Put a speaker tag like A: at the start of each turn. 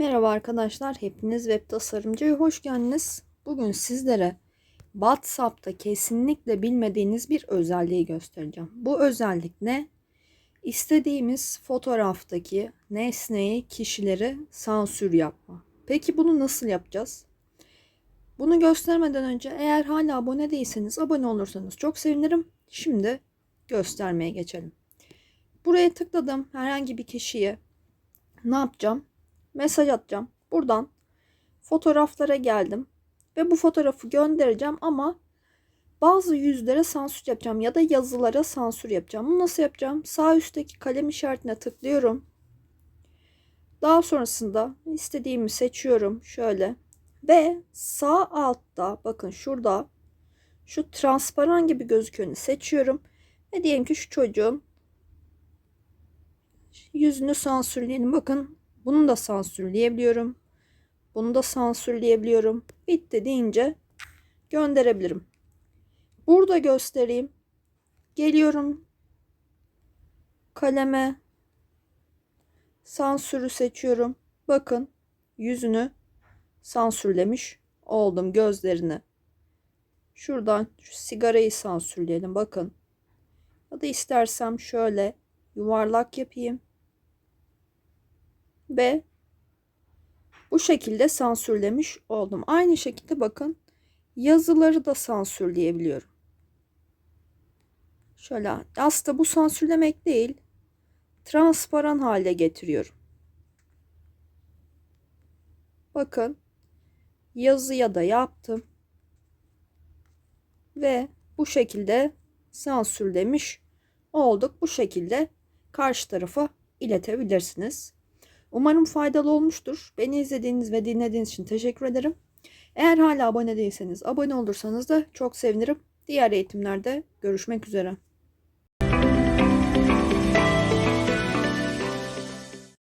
A: Merhaba arkadaşlar, hepiniz web tasarımcıya hoş geldiniz. Bugün sizlere WhatsApp'ta kesinlikle bilmediğiniz bir özelliği göstereceğim. Bu özellik ne? İstediğimiz fotoğraftaki nesneyi, kişileri sansür yapma. Peki bunu nasıl yapacağız? Bunu göstermeden önce eğer hala abone değilseniz abone olursanız çok sevinirim. Şimdi göstermeye geçelim. Buraya tıkladım herhangi bir kişiye ne yapacağım? Mesaj atacağım. Buradan fotoğraflara geldim ve bu fotoğrafı göndereceğim ama bazı yüzlere sansür yapacağım ya da yazılara sansür yapacağım. Bunu nasıl yapacağım? Sağ üstteki kalem işaretine tıklıyorum. Daha sonrasında istediğimi seçiyorum şöyle ve sağ altta bakın şurada şu transparan gibi gözükeni seçiyorum ve diyelim ki şu çocuğun yüzünü sansürleyelim. Bakın bunu da sansürleyebiliyorum. Bunu da sansürleyebiliyorum. Bitti deyince gönderebilirim. Burada göstereyim. Geliyorum. Kaleme sansürü seçiyorum. Bakın yüzünü sansürlemiş oldum gözlerini. Şuradan şu sigarayı sansürleyelim bakın. Ya da istersem şöyle yuvarlak yapayım ve bu şekilde sansürlemiş oldum. Aynı şekilde bakın yazıları da sansürleyebiliyorum. Şöyle aslında bu sansürlemek değil transparan hale getiriyorum. Bakın yazıya da yaptım. Ve bu şekilde sansürlemiş olduk. Bu şekilde karşı tarafa iletebilirsiniz. Umarım faydalı olmuştur. Beni izlediğiniz ve dinlediğiniz için teşekkür ederim. Eğer hala abone değilseniz abone olursanız da çok sevinirim. Diğer eğitimlerde görüşmek üzere.